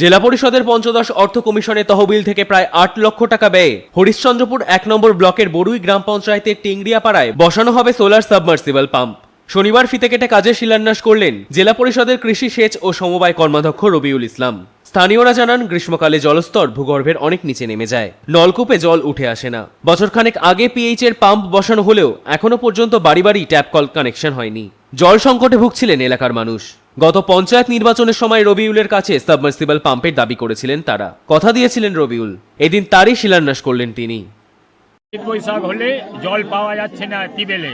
জেলা পরিষদের পঞ্চদশ অর্থ কমিশনের তহবিল থেকে প্রায় আট লক্ষ টাকা ব্যয়ে হরিশ্চন্দ্রপুর এক নম্বর ব্লকের বড়ুই গ্রাম পঞ্চায়েতের টিংরিয়াপাড়ায় বসানো হবে সোলার সাবমার্সিবল পাম্প। শনিবার ফিতে কেটে কাজের শিলান্যাস করলেন জেলা পরিষদের কৃষি সেচ ও সমবায় কর্মাধ্যক্ষ রবিউল ইসলাম। স্থানীয়রা জানান, গ্রীষ্মকালে জলস্তর ভূগর্ভের অনেক নিচে নেমে যায়। নলকূপে জল উঠে আসে না। বছরখানেক আগে পিএইচ এর পাম্প বসানো হলেও এখনও পর্যন্ত বাড়ি বাড়ি ট্যাপ কল কানেকশন হয়নি। জল সংকটে ভুগছিলেন এলাকার মানুষ। গত পঞ্চায়েত নির্বাচনের সময় রবিউলের কাছে সাবমার্সিবল পাম্পের দাবি করেছিলেন তারা। কথা দিয়েছিলেন রবিউল। এদিন তারই শিলান্যাস করলেন তিনি। বৈশাখ হলে জল পাওয়া যাচ্ছে না টিবেলে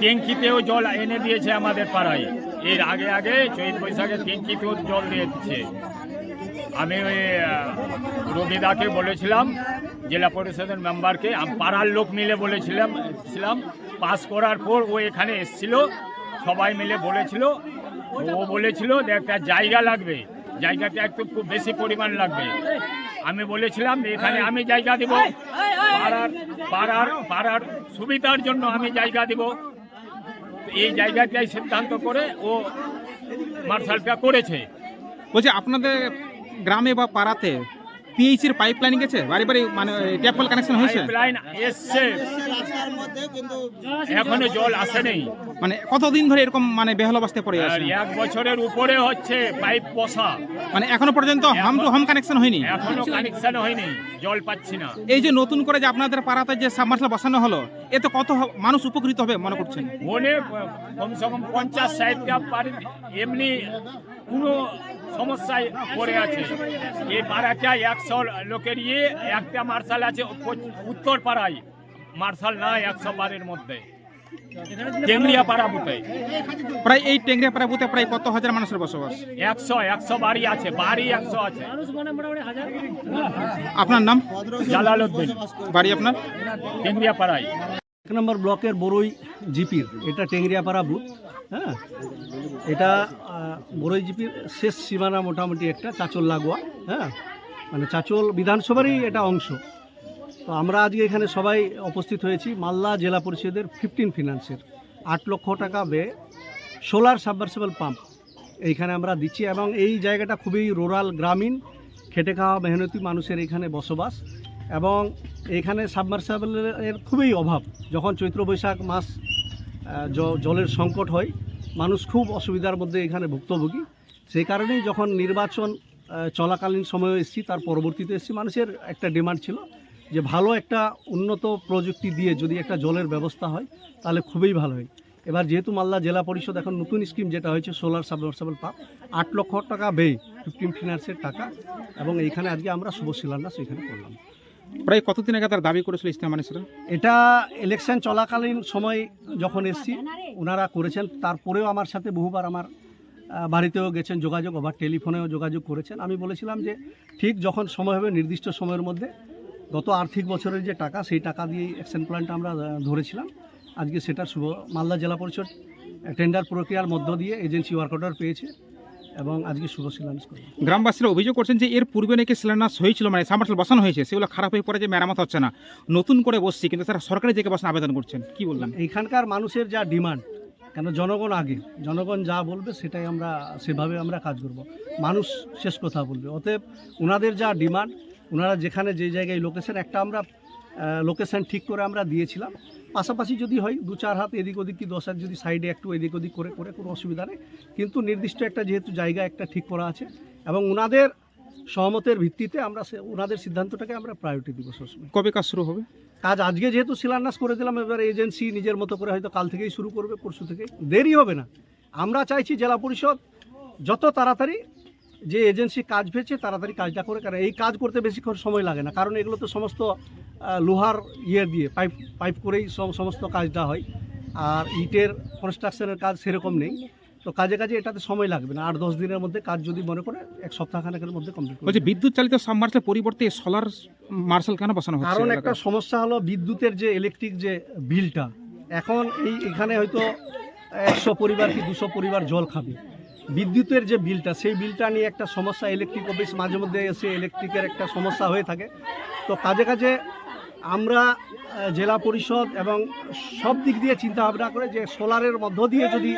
ট্যাঙ্কিতেও জল এনে দিয়েছে আমাদের পাড়ায়। এর আগে আগে চৈত বৈশাখে ট্যাঙ্কিতেও জল দিয়ে দিচ্ছে আমি ওই রবিদাকে বলেছিলাম, জেলা পরিষদের মেম্বারকে পাড়ার লোক মিলে বলেছিলাম, ছিলাম। পাস করার পর ও এখানে এসছিল। সবাই মিলে বলেছিল ও বলেছিল যে একটা জায়গা লাগবে। জায়গাটা একটু খুব বেশি পরিমাণ লাগবে। আমি বলেছিলাম যে এখানে আমি জায়গা দিব। পাড়ার পাড়ার পাড়ার সুবিধার জন্য আমি জায়গা দিব। এই জায়গাটাই সিদ্ধান্ত করে ও মার্শালটা করেছে। বলছি আপনাদের গ্রামে বা পাড়াতে পিএইচ এর পাইপ লাইন গেছে? বাড়ি বাড়ি মানে ট্যাপ কল কানেকশন হয়েছে? এসছে। এখনও জল আসে নেই। মানে কতদিন ধরে এরকম মানে বেহাল অবস্থায় পড়ে আছে? এক বছরের উপরে হচ্ছে পাইপ বসা। মানে এখনও পর্যন্ত হোম টু হোম কানেকশন হয়নি? এখনও কানেকশন হয়নি। জল পাচ্ছি না। এই যে নতুন করে যে আপনাদের পাড়াতে যে সাবমার্সাল বসানো হলো এতে কত মানুষ উপকৃত হবে মনে করছেন? মনে কমসে কম পঞ্চাশ ষাটটা বাড়ি এমনি কোনো সমস্যায় পড়ে আছে। এই পাড়াটা একশো লোকের ইয়ে একটা মার্শাল আছে উত্তর পাড়ায় মার্শাল নাই একশো বারের মধ্যে। প্রায় এই টেংরিয়া পাড়া বুথে প্রায় কত হাজার মানুষের বসবাস? একশো একশো বাড়ি আছে বাড়ি একশো আছে। আপনার নাম? জালালউদ্দিন বাড়ি আপনার? টেংরিয়া পাড়ায় এক নম্বর ব্লকের বড়ই জিপির, এটা টেংরিয়াপাড়া বুথ হ্যাঁ? এটা বড়ই জিপির শেষ সীমানা মোটামুটি একটা, চাচল লাগোয়া হ্যাঁ? মানে চাচল বিধানসভারই এটা অংশ। তো আমরা আজকে এখানে সবাই উপস্থিত হয়েছি, মালদা জেলা পরিষদের ফিফটিন ফিনান্সের আট লক্ষ টাকা ব্যয়ে সোলার সাবমার্সিবল পাম্প এইখানে আমরা দিচ্ছি এবং এই জায়গাটা খুবই রুরাল, গ্রামীণ, খেটে খাওয়া মেহনতি মানুষের এখানে বসবাস এবং এখানে সাবমার্সাবলের খুবই অভাব। যখন চৈত্র বৈশাখ মাস জলের সংকট হয়, মানুষ খুব অসুবিধার মধ্যে এখানে ভুক্তভোগী। সেই কারণেই যখন নির্বাচন চলাকালীন সময়ে এসেছি, তার পরবর্তীতে এসেছি, মানুষের একটা ডিমান্ড ছিল যে ভালো একটা উন্নত প্রযুক্তি দিয়ে যদি একটা জলের ব্যবস্থা হয়, তাহলে খুবই ভালো হয়। এবার যেহেতু মালদা জেলা পরিষদ এখন নতুন স্কিম যেটা হয়েছে, সোলার সাবমার্সাবল পাম্প, আট লক্ষ টাকা ব্যয় ফিফটিন ফিনান্সের টাকা, এবং এইখানে আজকে আমরা শুভ শিলান্যাস এখানে করলাম। প্রায় কতদিন আগে তার দাবি করেছিল ইস্তেমা মানুষরা এটা ইলেকশন চলাকালীন সময় যখন এসছি ওনারা করেছেন। তারপরেও আমার সাথে বহুবার আমার বাড়িতেও গেছেন, যোগাযোগ, আবার টেলিফোনেও যোগাযোগ করেছেন। আমি বলেছিলাম যে, ঠিক যখন সময় হবে, নির্দিষ্ট সময়ের মধ্যে গত আর্থিক বছরের যে টাকা, সেই টাকা দিয়ে অ্যাকশন প্ল্যানটা আমরা ধরেছিলাম। আজকে সেটা শুভ মালদা জেলা পরিষদ টেন্ডার প্রক্রিয়ার মধ্য দিয়ে এজেন্সি ওয়ার্ক অর্ডার পেয়েছে। এবং আজকে শুভ শিলান্যাস করলাম গ্রামবাসীরা অভিযোগ করছেন যে এর পূর্বে নাকি শিলান্যাস হয়েছিল মানে সাবমার্সাল বসানো হয়েছে সেগুলো খারাপ হয়ে পড়ে যে মেরামত হচ্ছে না। নতুন করে বসছি কিন্তু তারা সরকারি জায়গায় বসানো আবেদন করছেন। কি বললাম এইখানকার মানুষের যা ডিমান্ড কেন জনগণ আগে জনগণ যা বলবে সেটাই আমরা সেভাবে আমরা কাজ করব। মানুষ শেষ কথা বলবে। অতএব ওনাদের যা ডিমান্ড ওনারা যেখানে যে জায়গায় লোকেশন একটা আমরা লোকেশন ঠিক করে আমরা দিয়েছিলাম। পাশাপাশি যদি হয় দু চার হাত এদিক ওদিক কি দশ হাত যদি সাইডে একটু এদিক ওদিক করে করে কোনো অসুবিধা নেই। কিন্তু নির্দিষ্ট একটা যেহেতু জায়গা একটা ঠিক করা আছে এবং ওনাদের সহমতের ভিত্তিতে আমরা সে ওনাদের সিদ্ধান্তটাকে আমরা প্রায়োরিটি দিব সবসময়। কবে কাজ শুরু হবে? কাজ আজকে যেহেতু শিলান্যাস করে দিলাম এবার এজেন্সি নিজের মতো করে হয়তো কাল থেকেই শুরু করবে পরশু থেকে। দেরি হবে না। আমরা চাইছি জেলা পরিষদ যত তাড়াতাড়ি যে এজেন্সি কাজ পেয়েছে তাড়াতাড়ি কাজটা করে কারণ এই কাজ করতে বেশিক্ষণ সময় লাগে না। কারণ এগুলো তো সমস্ত লোহার ইয়ে দিয়ে পাইপ পাইপ করেই সম- সমস্ত কাজটা হয়। আর ইটের কনস্ট্রাকশনের কাজ সেরকম নেই। তো কাজে কাজে এটাতে সময় লাগবে না। আট দশ দিনের মধ্যে কাজ যদি মনে করে এক সপ্তাহখানেকের মধ্যে কমপ্লিট বলছে বিদ্যুৎ চালিত সাবমার্সাল পরিবর্তে সোলার মার্শাল কেন বসানো হচ্ছে কারণ একটা সমস্যা হলো বিদ্যুতের যে ইলেকট্রিক যে বিলটা এখন এই এখানে হয়তো একশো পরিবার কি দুশো পরিবার জল খাবে। বিদ্যুতের যে বিলটা সেই বিলটা নিয়ে একটা সমস্যা ইলেকট্রিক অফিস মাঝে মধ্যে এসে ইলেকট্রিকের একটা সমস্যা হয়ে থাকে। তো কাজে কাজে আমরা জেলা পরিষদ এবং সব দিক দিয়ে চিন্তা ভাবনা করে যে সোলারের মধ্য দিয়ে যদি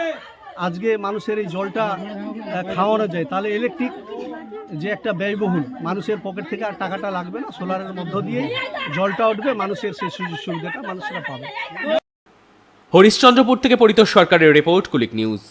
আজকে মানুষের এই জলটা খাওয়ানো যায়, তাহলে ইলেকট্রিক যে একটা ব্যয়বহুল, মানুষের পকেট থেকে আর টাকাটা লাগবে না, সোলারের মধ্য দিয়ে জলটা উঠবে, মানুষের সেই সুযোগ সুবিধাটা মানুষরা পাবে। হরিশ্চন্দ্রপুর থেকে পরিতোষ সরকারের রিপোর্ট, কুলিক নিউজ।